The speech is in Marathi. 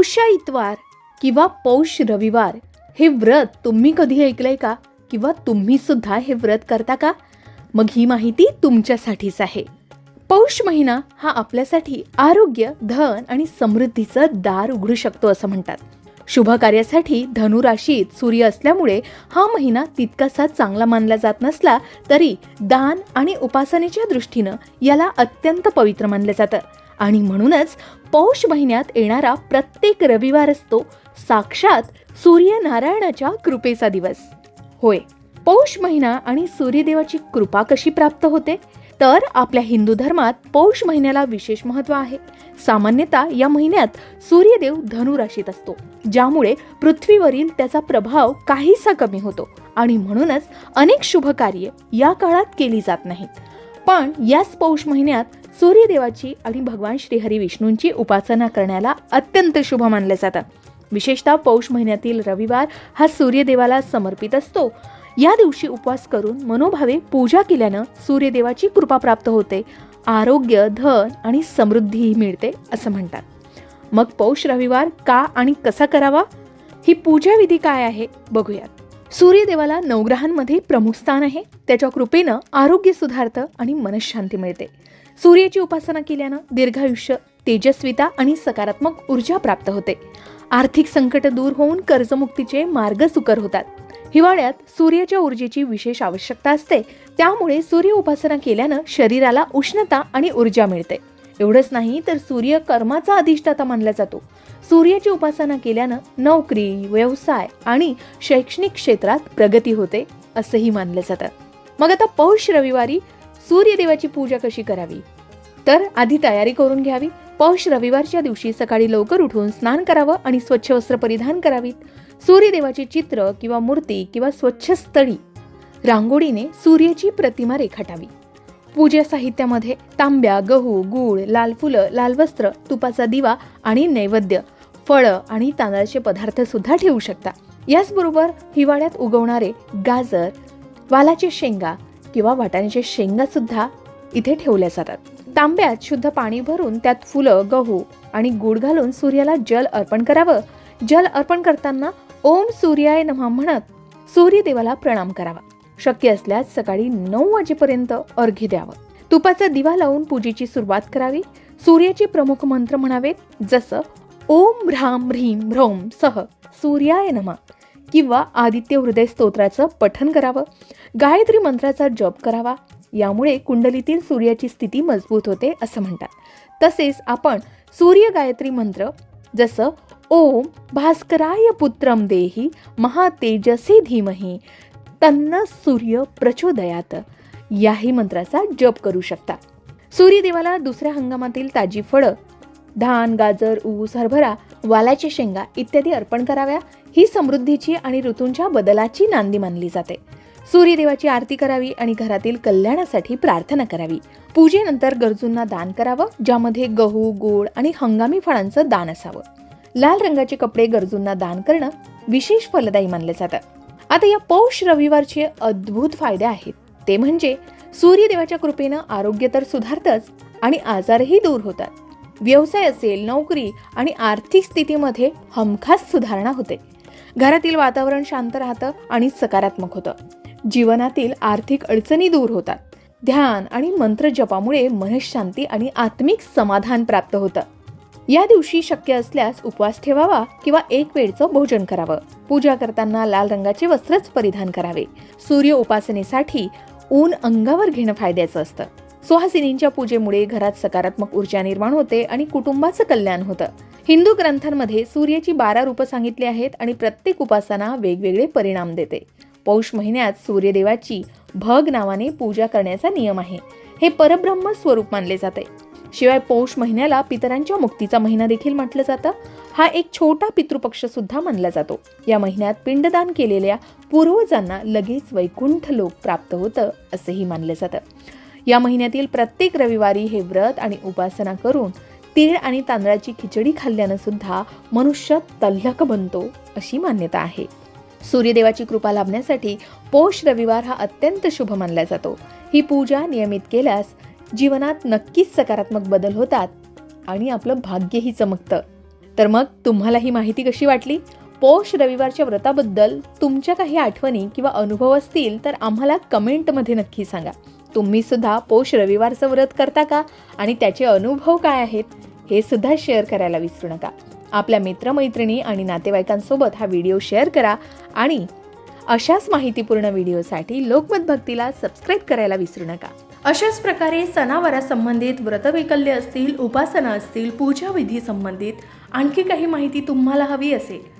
पौषा इतवार किंवा पौष रविवार हे व्रत तुम्ही कधी ऐकलंय का? किंवा तुम्ही सुद्धा हे व्रत करता का? मग ही माहिती तुमच्यासाठीच आहे. पौष महिना हा आपल्यासाठी आरोग्य धन आणि समृद्धीचं दार उघडू शकतो असं म्हणतात. शुभ कार्यासाठी धनुराशीत सूर्य असल्यामुळे हा महिना तितकासा चांगला मानला जात नसला तरी दान आणि उपासनेच्या दृष्टीनं याला अत्यंत पवित्र मानलं जातं. आणि म्हणूनच पौष महिन्यात येणारा प्रत्येक रविवार असतो साक्षात सूर्यनारायणाच्या कृपेचा दिवस. होय पौष महिना आणि सूर्यदेवाची कृपा कशी प्राप्त होते? तर आपल्या हिंदू धर्मात पौष महिन्याला विशेष महत्त्व आहे. सामान्यतः या महिन्यात सूर्यदेव धनुराशीत असतो ज्यामुळे पृथ्वीवरील त्याचा प्रभाव काहीसा कमी होतो आणि म्हणूनच अनेक शुभ कार्य या काळात केली जात नाहीत. पण याच पौष महिन्यात सूर्यदेवाची आणि भगवान श्रीहरी विष्णूंची उपासना करण्याला अत्यंत शुभ मानले जातं. विशेषतः पौष महिन्यातील रविवार हा सूर्यदेवाला समर्पित असतो. या दिवशी उपवास करून मनोभावे पूजा केल्यानं सूर्यदेवाची कृपा प्राप्त होते. आरोग्य धन आणि समृद्धीही मिळते असं म्हणतात. मग पौष रविवार का आणि कसा करावा? ही पूजा विधी काय आहे? बघूयात. सूर्यदेवाला नवग्रहांमध्ये प्रमुख स्थान आहे. त्याच्या कृपेनं आरोग्य सुधारतं आणि मनशांती मिळते. सूर्याची उपासना केल्यानं दीर्घायुष्य तेजस्विता आणि सकारात्मक ऊर्जा प्राप्त होते. आर्थिक संकट दूर होऊन कर्जमुक्तीचे मार्ग सुकर होतात. हिवाळ्यात सूर्याच्या ऊर्जेची विशेष आवश्यकता असते. त्यामुळे सूर्य उपासना केल्यानं शरीराला उष्णता आणि ऊर्जा मिळते. एवढंच नाही तर सूर्य कर्माचा अधिष्ठाता मानला जातो. सूर्याची उपासना केल्यानं नोकरी व्यवसाय आणि शैक्षणिक क्षेत्रात प्रगती होते असंही मानलं जातं. मग आता पौष रविवारी सूर्यदेवाची पूजा कशी करावी? तर आधी तयारी करून घ्यावी. पौष रविवारच्या दिवशी सकाळी लवकर उठून स्नान करावं आणि स्वच्छ वस्त्र परिधान करावीत. सूर्यदेवाचे चित्र किंवा मूर्ती किंवा स्वच्छ स्थळी रांगोळीने सूर्याची प्रतिमा रेखाटावी. पूजा साहित्यामध्ये तांब्या गहू गूळ लाल फुलं लाल वस्त्र तुपाचा दिवा आणि नैवेद्य फळं आणि तांदळाचे पदार्थ सुद्धा ठेवू शकता. याचबरोबर हिवाळ्यात उगवणारे गाजर वालाचे शेंगा किंवा वाटाण्याच्या शेंगासुद्धा इथे ठेवल्या जातात. तांब्यात शुद्ध पाणी भरून त्यात फुलं गहू आणि गुड घालून सूर्याला जल अर्पण करावं. जल अर्पण करताना ओम सूर्याय नमः म्हणत सूर्यदेवाला प्रणाम करावा. शक्य असल्यास सकाळी नऊ वाजेपर्यंत अर्घ्य द्यावं. तुपाचा दिवा लावून पूजेची सुरुवात करावी. सूर्याचे प्रमुख मंत्र म्हणावेत जसं ओम ह्राम ह्रीम ह्रौम सह सूर्याय नमः. किंवा आदित्य हृदय स्तोत्राचं पठन करावं. गायत्री मंत्राचा जप करावा. यामुळे कुंडलीतील सूर्याची स्थिती मजबूत होते असं म्हणतात. तसेच आपण सूर्य गायत्री मंत्र जसं ओम भास्कराय पुत्रम देही महातेजसी धीमही तन्न सूर्य प्रचोदयात. याही मंत्राचा जप करू शकता. सूर्यदेवाला दुसऱ्या हंगामातील ताजी फळं धान गाजर ऊस हरभरा वालाच्या शेंगा इत्यादी अर्पण कराव्या. ही समृद्धीची आणि ऋतूंच्या बदलाची नांदी मानली जाते. सूर्यदेवाची आरती करावी आणि घरातील कल्याणासाठी प्रार्थना करावी. पूजेनंतर गरजूंना दान करावं ज्यामध्ये गहू गोड आणि हंगामी फळांचं दान असावं. लाल रंगाचे कपडे गरजूंना दान करणं विशेष फलदायी मानलं जातं. आता या पौष रविवारचे अद्भुत फायदे आहेत. ते म्हणजे सूर्यदेवाच्या कृपेनं आरोग्य तर सुधारतंच आणि आजारही दूर होतात. व्यवसाय असेल नोकरी आणि आर्थिक स्थितीमध्ये हमखास सुधारणा होते. घरातील वातावरण शांत राहतं आणि सकारात्मक होतं. जीवनातील आर्थिक अडचणी दूर होतात. ध्यान आणि मंत्र जपामुळे मनशांती आणि आत्मिक समाधान प्राप्त होतं. या दिवशी शक्य असल्यास उपवास ठेवावा किंवा एक वेळचं भोजन करावं. पूजा करताना लाल रंगाचे वस्त्रच परिधान करावे. सूर्य उपासनेसाठी ऊन अंगावर घेणं फायद्याचं असतं. सुहासिनींच्या पूजेमुळे घरात सकारात्मक ऊर्जा निर्माण होते आणि कुटुंबाचं कल्याण होतं. हिंदू ग्रंथांमध्ये सूर्याची बारा रूपं सांगितली आहेत आणि प्रत्येक उपासना वेगवेगळे परिणाम देते. पौष महिन्यात सूर्यदेवाची भग नावाने पूजा करण्याचा नियम आहे. हे परब्रह्म स्वरूप मानले जाते. शिवाय पौष महिन्याला पितरांच्या मुक्तीचा महिना देखील म्हटलं जातं. हा एक छोटा पितृपक्ष सुद्धा मानला जातो. या महिन्यात पिंडदान केलेल्या पूर्वजांना लगेच वैकुंठ लोक प्राप्त होतं असंही मानलं जातं. या महिन्यातील प्रत्येक रविवारी हे व्रत आणि उपासना करून तीळ आणि तांदळाची खिचडी खाल्ल्यानं सुद्धा मनुष्य तल्लक बनतो अशी मान्यता आहे. सूर्यदेवाची कृपा लाभण्यासाठी पौष रविवार हा अत्यंत शुभ मानला जातो. ही पूजा नियमित केल्यास जीवनात नक्कीच सकारात्मक बदल होतात आणि आपलं भाग्यही चमकतं. तर मग तुम्हाला ही माहिती कशी वाटली? पौष रविवारच्या व्रताबद्दल तुमच्या काही आठवणी किंवा अनुभव असतील तर आम्हाला कमेंटमध्ये नक्की सांगा. तुम्ही सुद्धा पौष रविवारचं व्रत करता का? आणि त्याचे अनुभव काय आहेत? हे सुद्धा शेअर करायला विसरू नका. आपल्या मित्रमैत्रिणी आणि नातेवाईकांसोबत हा व्हिडिओ शेअर करा आणि अशाच माहितीपूर्ण व्हिडिओसाठी लोकमत भक्तीला सबस्क्राईब करायला विसरू नका. अशाच प्रकारे सणावारासंबंधित व्रतवैकल्य असतील उपासना असतील पूजाविधी संबंधित आणखी काही माहिती तुम्हाला हवी असेल